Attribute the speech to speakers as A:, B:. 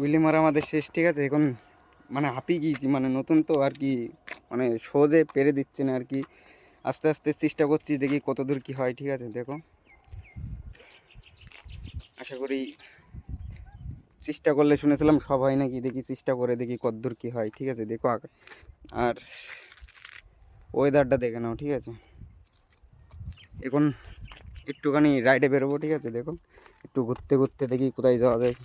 A: Willy মারা আমাদের শেষ, ঠিক আছে? এখন মানে হাঁপিয়ে গিয়েছি মানে নতুন তো আর কি মানে সহজে পেরে দিচ্ছে না আর কি। আস্তে আস্তে চেষ্টা করছি দেখি কত দূর কী হয়, ঠিক আছে? দেখো। আশা করি চেষ্টা করলে শুনেছিলাম, সব হয় নাকি? দেখি চেষ্টা করে দেখি কতদূর কী হয়, ঠিক আছে? দেখো আর ওয়েদারটা দেখে নাও, ঠিক আছে? এখন একটুখানি রাইডে বেরোবো, ঠিক আছে? দেখো। একটু ঘুরতে ঘুরতে দেখি কোথায় যাওয়া যায়।